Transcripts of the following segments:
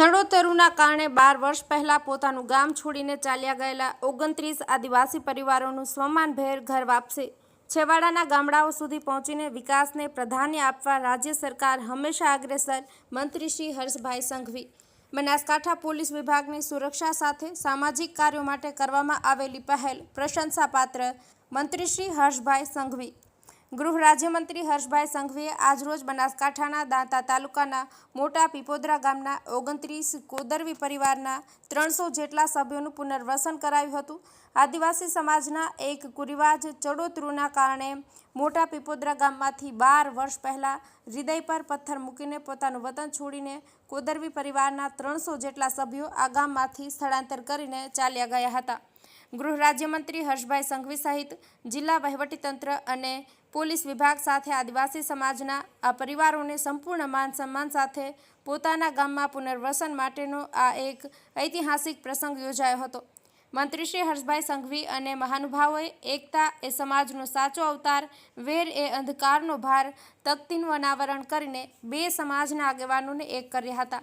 ચડોતરુના કારણે બાર વર્ષ પહેલાં પોતાનું ગામ છોડીને ચાલ્યા ગયેલા ઓગણત્રીસ આદિવાસી પરિવારોનું સ્વમાનભેર ઘર વાપસી છેવાડાના ગામડાઓ સુધી પહોંચીને વિકાસને પ્રાધાન્ય આપવા રાજ્ય સરકાર હંમેશા અગ્રેસર મંત્રી શ્રી હર્ષભાઈ સંઘવી. બનાસકાંઠા પોલીસ વિભાગની સુરક્ષા સાથે સામાજિક કાર્યો માટે કરવામાં આવેલી પહેલ પ્રશંસાપાત્ર મંત્રી શ્રી હર્ષભાઈ સંઘવી. ગૃહ રાજ્યમંત્રી હર્ષભાઈ સંઘવીએ આજરોજ બનાસકાંઠાના દાંતા તાલુકાના મોટા પીપોદરા ગામના ઓગણત્રીસ કોદરવી પરિવારના ત્રણસો જેટલા સભ્યોનું પુનર્વસન કરાવ્યું હતું. આદિવાસી સમાજના એક કુરિવાજ ચડોતરુના કારણે મોટા પીપોદરા ગામમાંથી બાર વર્ષ પહેલાં હૃદય પર પથ્થર મૂકીને પોતાનું વતન છોડીને કોદરવી પરિવારના ત્રણસો જેટલા સભ્યો આ ગામમાંથી સ્થળાંતર કરીને ચાલ્યા ગયા હતા. ગૃહ રાજ્યમંત્રી હર્ષભાઈ સંઘવી સહિત જિલ્લા વહીવટીતંત્ર અને પોલીસ વિભાગ સાથે આદિવાસી સમાજના આ પરિવારોને સંપૂર્ણ માન સન્માન સાથે પોતાના ગામમાં પુનર્વસન માટેનો આ એક ઐતિહાસિક પ્રસંગ યોજાયો હતો. મંત્રી શ્રી હર્ષભાઈ સંઘવી અને મહાનુભાવોએ એકતા એ સમાજનો સાચો અવતાર, વેર એ અંધકારનો ભાર તકતીનું અનાવરણ કરીને બે સમાજના આગેવાનોને એક કર્યા હતા.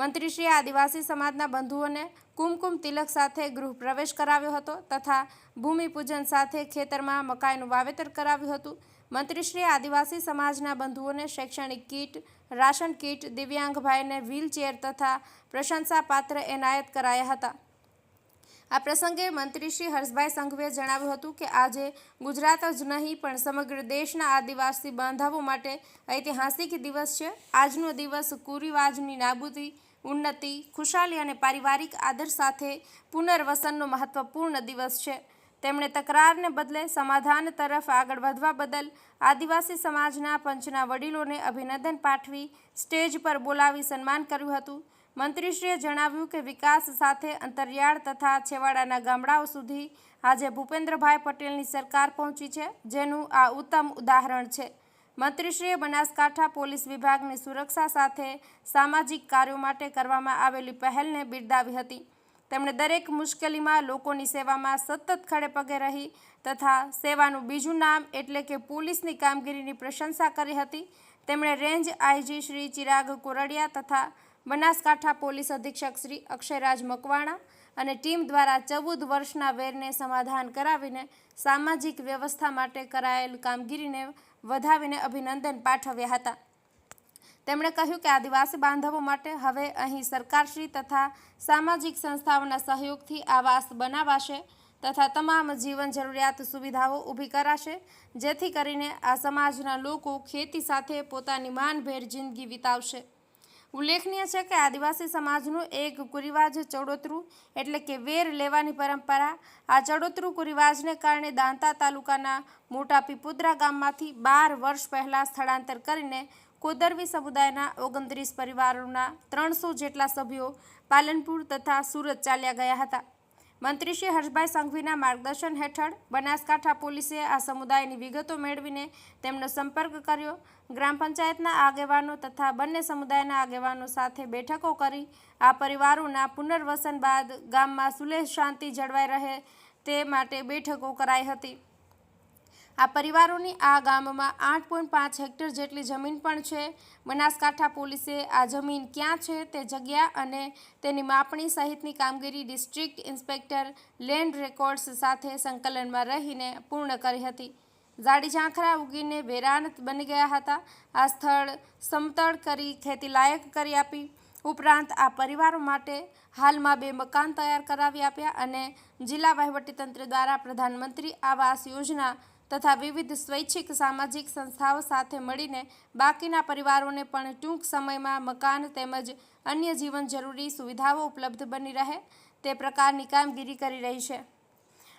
મંત્રીશ્રીએ આદિવાસી સમાજના બંધુઓને કુમકુમ તિલક સાથે ગૃહ પ્રવેશ કરાવ્યો હતો તથા ભૂમિપૂજન સાથે ખેતરમાં મકાઈનું વાવેતર કરાવ્યું હતું. મંત્રીશ્રીએ આદિવાસી સમાજના બંધુઓને શૈક્ષણિક કીટ, રાશન કીટ દિવ્યાંગ ભાઈને વ્હીલચેર તથા પ્રશંસાપાત્ર એનાયત કરાયા હતા. આ પ્રસંગે મંત્રી શ્રી હર્ષભાઈ સંઘવીએ જણાવ્યું હતું કે આજે ગુજરાત જ નહીં, પણ સમગ્ર દેશના આદિવાસી બાંધાવો માટે ઐતિહાસિક દિવસ છે. આજનો દિવસ કુરિવાજની નાબૂદી, ઉન્નતિ, ખુશાલી અને પારિવારિક આદર સાથે પુનર્વસનનો મહત્વપૂર્ણ દિવસ છે. તેમણે તકરારને બદલે સમાધાન તરફ આગળ વધવા બદલ આદિવાસી સમાજના પંચના વડીલોને અભિનંદન પાઠવી, સ્ટેજ પર બોલાવી સન્માન કર્યું હતું. મંત્રીશ્રીએ જણાવ્યું કે વિકાસ સાથે અંતરિયાળ તથા છેવાડાના ગામડાઓ સુધી આજે ભૂપેન્દ્રભાઈ પટેલની સરકાર પહોંચી છે, જેનું આ ઉત્તમ ઉદાહરણ છે. મંત્રીશ્રીએ બનાસકાંઠા પોલીસ વિભાગની સુરક્ષા સાથે સામાજિક કાર્યો માટે કરવામાં આવેલી પહેલને બિરદાવી હતી. તેમણે દરેક મુશ્કેલીમાં લોકોની સેવામાં સતત ખડે પગે રહી તથા સેવાનું બીજું નામ એટલે કે પોલીસની કામગીરીની પ્રશંસા કરી હતી. તેમણે રેન્જ આઈજી શ્રી ચિરાગ કોરડિયા તથા બનાસકાંઠા પોલીસ અધિક્ષક શ્રી અક્ષયરાજ મકવાણા અને ટીમ દ્વારા ચૌદ વર્ષના વેરને સમાધાન કરાવીને સામાજિક વ્યવસ્થા માટે કરાયેલ કામગીરીને વધાવીને અભિનંદન પાઠવ્યા હતા. તેમણે કહ્યું કે આદિવાસી બાંધવો માટે હવે અહીં સરકારશ્રી તથા સામાજિક સંસ્થાઓના સહયોગથી આવાસ બનાવાશે તથા તમામ જીવન જરૂરિયાત સુવિધાઓ ઊભી કરાશે, જેથી કરીને આ સમાજના લોકો ખેતી સાથે પોતાની માનભેર જિંદગી વિતાવશે. ઉલ્લેખનીય છે કે આદિવાસી સમાજનું એક કુરિવાજ ચડોતરું એટલે કે વેર લેવાની પરંપરા. આ ચડોતરું કુરિવાજને કારણે દાંતા તાલુકાના મોટા પીપોદરા ગામમાંથી બાર વર્ષ પહેલાં સ્થળાંતર કરીને કોદરવી સમુદાયના ઓગણત્રીસ પરિવારોના ત્રણસો જેટલા સભ્યો પાલનપુર તથા સુરત ચાલ્યા ગયા હતા. મંત્રી શ્રી હર્ષભાઈ સંઘવીના માર્ગદર્શન હેઠળ બનાસકાંઠા પોલીસે આ સમુદાયની વિગતો મેળવીને તેમનો સંપર્ક કર્યો. ગ્રામ પંચાયતના આગેવાનો તથા બંને સમુદાયના આગેવાનો સાથે બેઠકો કરી આ પરિવારોના પુનર્વસન બાદ ગામમાં સુલેહ શાંતિ જળવાઈ રહે તે માટે બેઠકો કરાઈ હતી. આ પરિવારોની આ ગામમાં આઠ પોઈન્ટ પાંચ હેક્ટર જેટલી જમીન પણ છે. બનાસકાંઠા પોલીસે આ જમીન ક્યાં છે તે જગ્યા અને તેની માપણી સહિતની કામગીરી ડિસ્ટ્રિક્ટ ઇન્સ્પેક્ટર લેન્ડ રેકોર્ડ્સ સાથે સંકલનમાં રહીને પૂર્ણ કરી હતી. ઝાડી ઝાંખરા ઉગીને વેરાન બની ગયા હતા. આ સ્થળ સમતળ કરી ખેતી લાયક કરી આપી. ઉપરાંત આ પરિવારો માટે હાલમાં બે મકાન તૈયાર કરાવી આપ્યા અને જિલ્લા વહીવટીતંત્ર દ્વારા પ્રધાનમંત્રી આવાસ યોજના તથા વિવિધ સ્વૈચ્છિક સામાજિક સંસ્થાઓ સાથે મળીને બાકીના પરિવારોને પણ ટૂંક સમયમાં મકાન તેમજ અન્ય જીવન જરૂરી સુવિધાઓ ઉપલબ્ધ બની રહે તે પ્રકારની કામગીરી કરી રહી છે.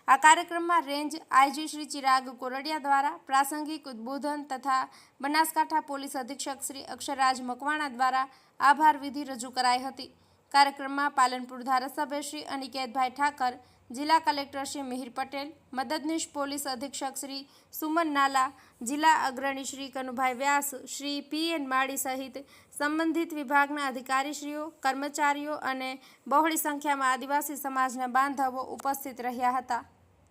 આ કાર્યક્રમમાં રેન્જ આઈજી શ્રી ચિરાગ કોરડિયા દ્વારા પ્રાસંગિક ઉદ્બોધન તથા બનાસકાંઠા પોલીસ અધિક્ષક શ્રી અક્ષરરાજ મકવાણા દ્વારા આભાર વિધિ રજૂ કરાઈ હતી. કાર્યક્રમમાં પાલનપુર ધારાસભ્ય શ્રી અનિકેતભાઈ ઠાકર, જિલ્લા કલેક્ટર શ્રી મિહિર પટેલ, મદદનીશ પોલીસ અધિક્ષક શ્રી સુમન નાલા, જિલ્લા અગ્રણી શ્રી કનુભાઈ વ્યાસ, શ્રી પી એન માળી સહિત સંબંધિત વિભાગના અધિકારીશ્રીઓ, કર્મચારીઓ અને બહોળી સંખ્યામાં આદિવાસી સમાજના બાંધવો ઉપસ્થિત રહ્યા હતા.